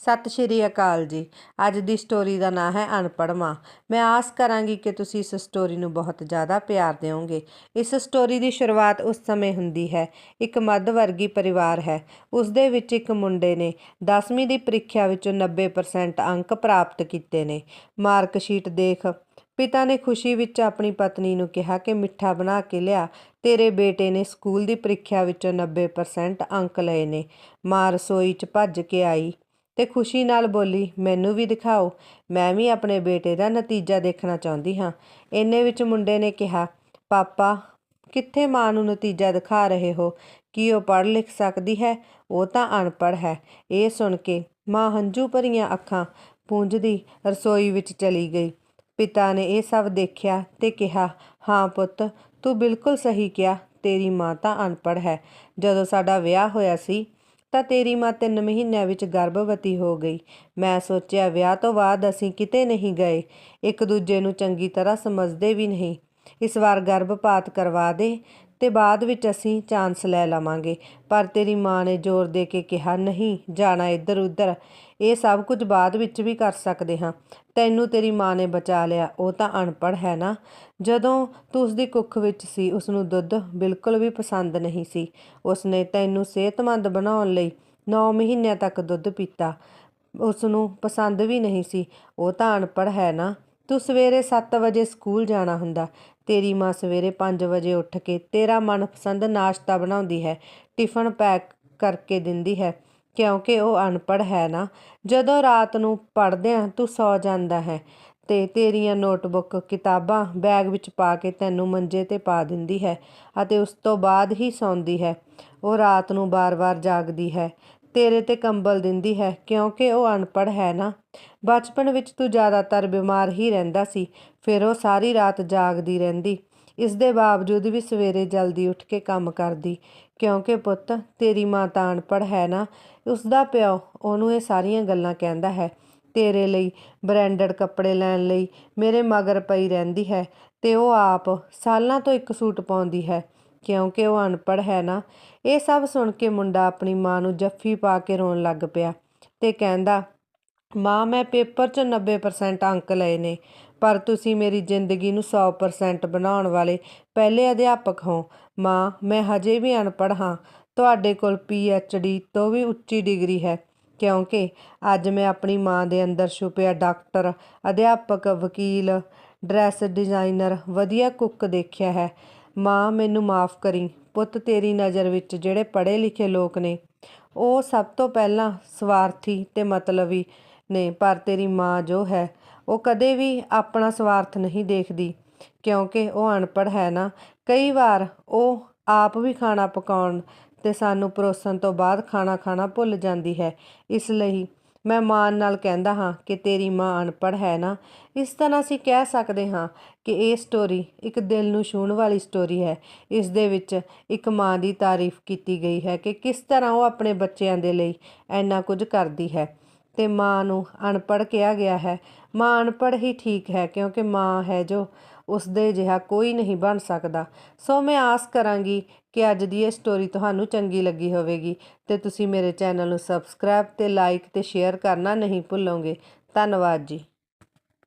ਸਤਿ ਸ਼੍ਰੀ ਅਕਾਲ ਜੀ। ਅੱਜ ਦੀ ਸਟੋਰੀ ਦਾ ਨਾਮ ਹੈ ਅਨਪੜ੍ਹ ਮਾਂ। ਮੈਂ ਆਸ ਕਰਾਂਗੀ ਕਿ ਤੁਸੀਂ ਇਸ ਸਟੋਰੀ ਨੂੰ ਬਹੁਤ ਜ਼ਿਆਦਾ ਪਿਆਰ ਦਿਓਗੇ। ਇਸ ਸਟੋਰੀ ਦੀ ਸ਼ੁਰੂਆਤ ਉਸ ਸਮੇਂ ਹੁੰਦੀ ਹੈ। ਇੱਕ ਮੱਧ ਵਰਗੀ ਪਰਿਵਾਰ ਹੈ। ਉਸ ਦੇ ਵਿੱਚ ਇੱਕ ਮੁੰਡੇ ਨੇ 10ਵੀਂ ਦੀ ਪ੍ਰੀਖਿਆ ਵਿੱਚੋਂ 90% ਅੰਕ ਪ੍ਰਾਪਤ ਕੀਤੇ ਨੇ। ਮਾਰਕ ਸ਼ੀਟ ਦੇਖ ਪਿਤਾ ਨੇ ਖੁਸ਼ੀ ਵਿੱਚ ਆਪਣੀ ਪਤਨੀ ਨੂੰ ਕਿਹਾ ਕਿ ਮਿੱਠਾ ਬਣਾ ਕੇ ਲਿਆ। ਤੇਰੇ ਬੇਟੇ ਨੇ ਸਕੂਲ ਦੀ ਪ੍ਰੀਖਿਆ ਵਿੱਚੋਂ 90% ਅੰਕ ਲਏ ਨੇ। ਮਾਂ ਰਸੋਈ 'ਚ ਭੱਜ ਕੇ ਆਈ। ਤੇ ਖੁਸ਼ੀ ਨਾਲ ਬੋਲੀ, ਮੈਨੂੰ ਵੀ ਦਿਖਾਓ, ਮੈਂ ਵੀ ਆਪਣੇ ਬੇਟੇ ਦਾ ਨਤੀਜਾ ਦੇਖਣਾ ਚਾਹੁੰਦੀ ਹਾਂ। ਇੰਨੇ ਵਿੱਚ ਮੁੰਡੇ ਨੇ ਕਿਹਾ, ਪਾਪਾ, ਕਿੱਥੇ ਮਾਂ ਨੂੰ ਨਤੀਜਾ ਦਿਖਾ ਰਹੇ ਹੋ? ਕੀ ਉਹ ਪੜ੍ਹ ਲਿਖ ਸਕਦੀ ਹੈ? ਉਹ ਤਾਂ ਅਨਪੜ੍ਹ ਹੈ। ਇਹ ਸੁਣ ਕੇ ਮਾਂ ਹੰਝੂ ਭਰੀਆਂ ਅੱਖਾਂ ਪੂੰਝਦੀ ਰਸੋਈ ਵਿੱਚ ਚਲੀ ਗਈ। ਪਿਤਾ ਨੇ ਇਹ ਸਭ ਦੇਖਿਆ ਤੇ ਕਿਹਾ, ਹਾਂ ਪੁੱਤ, ਤੂੰ ਬਿਲਕੁਲ ਸਹੀ ਕਿਹਾ, ਤੇਰੀ ਮਾਂ ਤਾਂ ਅਨਪੜ੍ਹ ਹੈ। ਜਦੋਂ ਸਾਡਾ ਵਿਆਹ ਹੋਇਆ ਸੀ ਤਾਂ ਤੇਰੀ ਮਾਂ ਤਿੰਨ ਮਹੀਨਿਆਂ ਵਿੱਚ ਗਰਭਵਤੀ ਹੋ ਗਈ। ਮੈਂ ਸੋਚਿਆ, ਵਿਆਹ ਤੋਂ ਬਾਅਦ ਅਸੀਂ ਕਿਤੇ ਨਹੀਂ ਗਏ। ਇੱਕ ਦੂਜੇ ਨੂੰ ਚੰਗੀ ਤਰ੍ਹਾਂ ਸਮਝਦੇ ਵੀ ਨਹੀਂ। ਇਸ ਵਾਰ ਗਰਭਪਾਤ ਕਰਵਾ ਦੇ। ਤੇ ਬਾਅਦ ਵਿੱਚ ਅਸੀਂ ਚਾਂਸ ਲੈ ਲਵਾਂਗੇ। ਪਰ ਤੇਰੀ ਮਾਂ ਨੇ ਜ਼ੋਰ ਦੇ ਕੇ ਕਿਹਾ, ਨਹੀਂ, ਜਾਣਾ ਇੱਧਰ ਉੱਧਰ। ਇਹ ਸਭ ਕੁਝ ਬਾਅਦ ਵਿੱਚ ਵੀ ਕਰ ਸਕਦੇ ਹਾਂ। ਤੈਨੂੰ ਤੇਰੀ ਮਾਂ ਨੇ ਬਚਾ ਲਿਆ। ਉਹ ਤਾਂ ਅਨਪੜ੍ਹ ਹੈ ਨਾ? ਜਦੋਂ ਤੂੰ ਉਸ ਦੀ ਕੁੱਖ ਵਿੱਚ ਸੀ ਉਸ ਨੂੰ ਦੁੱਧ ਬਿਲਕੁਲ ਵੀ ਪਸੰਦ ਨਹੀਂ ਸੀ। ਉਸ ਨੇ ਤੈਨੂੰ ਸਿਹਤਮੰਦ ਬਣਾਉਣ ਲਈ 9 ਮਹੀਨਿਆਂ ਤੱਕ ਦੁੱਧ ਪੀਤਾ। ਉਸ ਨੂੰ ਪਸੰਦ ਵੀ ਨਹੀਂ ਸੀ। ਉਹ ਤਾਂ ਅਨਪੜ੍ਹ ਹੈ ਨਾ? ਤੂੰ ਸਵੇਰੇ 7 ਵਜੇ ਸਕੂਲ ਜਾਣਾ ਹੁੰਦਾ। ਤੇਰੀ ਮਾਂ ਸਵੇਰੇ 5 ਵਜੇ ਉੱਠ ਕੇ ਤੇਰਾ ਮਨਪਸੰਦ ਨਾਸ਼ਤਾ ਬਣਾਉਂਦੀ ਹੈ, ਟਿਫਨ ਪੈਕ ਕਰਕੇ ਦਿੰਦੀ ਹੈ, ਕਿਉਂਕਿ ਉਹ ਅਨਪੜ੍ਹ ਹੈ ਨਾ। ਜਦੋਂ ਰਾਤ ਨੂੰ ਪੜ੍ਹਦਿਆਂ ਤੂੰ ਸੌ ਜਾਂਦਾ ਹੈ ਤੇ ਤੇਰੀਆਂ ਨੋਟਬੁੱਕ ਕਿਤਾਬਾਂ ਬੈਗ ਵਿੱਚ ਪਾ ਕੇ ਤੈਨੂੰ ਮੰਜੇ ਤੇ ਪਾ ਦਿੰਦੀ ਹੈ ਅਤੇ ਉਸ ਤੋਂ ਬਾਅਦ ਹੀ ਸੌਂਦੀ ਹੈ। ਉਹ ਰਾਤ ਨੂੰ ਬਾਰ-ਬਾਰ ਜਾਗਦੀ ਹੈ। ਤੇਰੇ ਤੇ ਕੰਬਲ ਦਿੰਦੀ ਹੈ, ਕਿਉਂਕਿ ਉਹ ਅਨਪੜ੍ਹ ਹੈ ਨਾ। ਬਚਪਨ ਵਿੱਚ ਤੂੰ ਜ਼ਿਆਦਾਤਰ ਬਿਮਾਰ ਹੀ ਰਹਿੰਦਾ ਸੀ, ਫਿਰ ਉਹ ਸਾਰੀ ਰਾਤ ਜਾਗਦੀ ਰਹਿੰਦੀ। ਇਸ ਦੇ ਬਾਵਜੂਦ ਵੀ ਸਵੇਰੇ ਜਲਦੀ ਉੱਠ ਕੇ ਕੰਮ ਕਰਦੀ, ਕਿਉਂਕਿ ਪੁੱਤ, ਤੇਰੀ ਮਾਂ ਤਾਂ ਅਨਪੜ੍ਹ ਹੈ ਨਾ। ਉਸ ਦਾ ਪਿਓ ਉਹਨੂੰ ਇਹ ਸਾਰੀਆਂ ਗੱਲਾਂ ਕਹਿੰਦਾ ਹੈ, ਤੇਰੇ ਲਈ ਬ੍ਰਾਂਡਡ ਕੱਪੜੇ ਲੈਣ ਲਈ ਮੇਰੇ ਮਗਰ ਪਈ ਰਹਿੰਦੀ ਹੈ ਤੇ ਉਹ ਆਪ ਸਾਲਾਂ ਤੋਂ ਇੱਕ ਸੂਟ ਪਾਉਂਦੀ ਹੈ। ਕਿਉਂਕਿ ਉਹ ਅਨਪੜ੍ਹ ਹੈ ਨਾ। ਇਹ ਸਭ ਸੁਣ ਕੇ ਮੁੰਡਾ ਆਪਣੀ ਮਾਂ ਨੂੰ ਜੱਫੀ ਪਾ ਕੇ ਰੋਣ ਲੱਗ ਪਿਆ ਤੇ ਕਹਿੰਦਾ, ਮਾਂ, ਮੈਂ ਪੇਪਰ 'ਚ 90% ਅੰਕ ਲਏ ਨੇ, ਪਰ ਤੁਸੀਂ ਮੇਰੀ ਜ਼ਿੰਦਗੀ ਨੂੰ 100% ਬਣਾਉਣ ਵਾਲੇ ਪਹਿਲੇ ਅਧਿਆਪਕ ਹੋ। ਮਾਂ, ਮੈਂ ਹਜੇ ਵੀ ਅਨਪੜ੍ਹ ਹਾਂ। ਤੁਹਾਡੇ ਕੋਲ ਡੀ ਤੋਂ ਵੀ ਉੱਚੀ ਡਿਗਰੀ ਹੈ, ਕਿਉਂਕਿ ਅੱਜ ਮੈਂ ਆਪਣੀ ਮਾਂ ਦੇ ਅੰਦਰ ਛੁਪਿਆ ਡਾਕਟਰ, ਅਧਿਆਪਕ, ਵਕੀਲ, ਡਰੈਸ ਡਿਜ਼ਾਈਨਰ, ਵਧੀਆ ਕੁੱਕ ਦੇਖਿਆ ਹੈ। ਮਾਂ, ਮੈਨੂੰ ਮਾਫ ਕਰੀ। ਪੁੱਤ ਤੇਰੀ ਨਜ਼ਰ ਵਿੱਚ ਜਿਹੜੇ ਪੜ੍ਹੇ ਲਿਖੇ ਲੋਕ ਨੇ, ਉਹ ਸਭ ਤੋਂ ਪਹਿਲਾਂ ਸਵਾਰਥੀ ਤੇ ਮਤਲਬੀ ਨੇ, ਪਰ ਤੇਰੀ ਮਾਂ ਜੋ ਹੈ, ਉਹ ਕਦੇ ਵੀ ਆਪਣਾ ਸਵਾਰਥ ਨਹੀਂ ਦੇਖਦੀ, ਕਿਉਂਕਿ ਉਹ ਅਨਪੜ੍ਹ ਹੈ ਨਾ। ਕਈ ਵਾਰ ਉਹ ਆਪ ਵੀ ਖਾਣਾ ਪਕਾਉਣ ਤੇ ਸਾਨੂੰ ਪਰੋਸਣ ਤੋਂ ਬਾਅਦ ਖਾਣਾ ਖਾਣਾ ਭੁੱਲ ਜਾਂਦੀ ਹੈ। ਇਸ ਲਈ ਮੈਂ ਮਾਨ ਨਾਲ ਕਹਿੰਦਾ ਹਾਂ ਕਿ ਤੇਰੀ ਮਾਂ ਅਨਪੜ੍ਹ ਹੈ ਨਾ, ਇਸ ਤਰ੍ਹਾਂ ਅਸੀਂ ਕਹਿ ਸਕਦੇ ਹਾਂ ਕਿ ਇਹ ਸਟੋਰੀ ਇੱਕ ਦਿਲ ਨੂੰ ਛੂਹਣ ਵਾਲੀ ਸਟੋਰੀ ਹੈ। ਇਸ ਦੇ ਵਿੱਚ ਇੱਕ ਮਾਂ ਦੀ ਤਾਰੀਫ ਕੀਤੀ ਗਈ ਹੈ ਕਿ ਕਿਸ ਤਰ੍ਹਾਂ ਉਹ ਆਪਣੇ ਬੱਚਿਆਂ ਦੇ ਲਈ ਇੰਨਾ ਕੁਝ ਕਰਦੀ ਹੈ ਤੇ ਮਾਂ ਨੂੰ ਅਨਪੜ੍ਹ ਕਿਹਾ ਗਿਆ ਹੈ। ਮਾਂ ਅਨਪੜ੍ਹ ਹੀ ਠੀਕ ਹੈ ਕਿਉਂਕਿ ਮਾਂ ਹੈ ਜੋ ਉਸ ਦੇ ਜਿਹਾ ਕੋਈ ਨਹੀਂ ਬਣ ਸਕਦਾ। ਸੋ ਮੈਂ ਆਸ ਕਰਾਂਗੀ ਕਿ ਅੱਜ ਦੀ ਇਹ ਸਟੋਰੀ ਤੁਹਾਨੂੰ ਚੰਗੀ ਲੱਗੀ ਹੋਵੇਗੀ। ਤੇ ਤੁਸੀਂ ਮੇਰੇ ਚੈਨਲ ਨੂੰ ਸਬਸਕ੍ਰਾਈਬ ਤੇ ਲਾਈਕ ਤੇ ਸ਼ੇਅਰ ਕਰਨਾ ਨਹੀਂ ਭੁੱਲੋਗੇ। ਧੰਨਵਾਦ ਜੀ।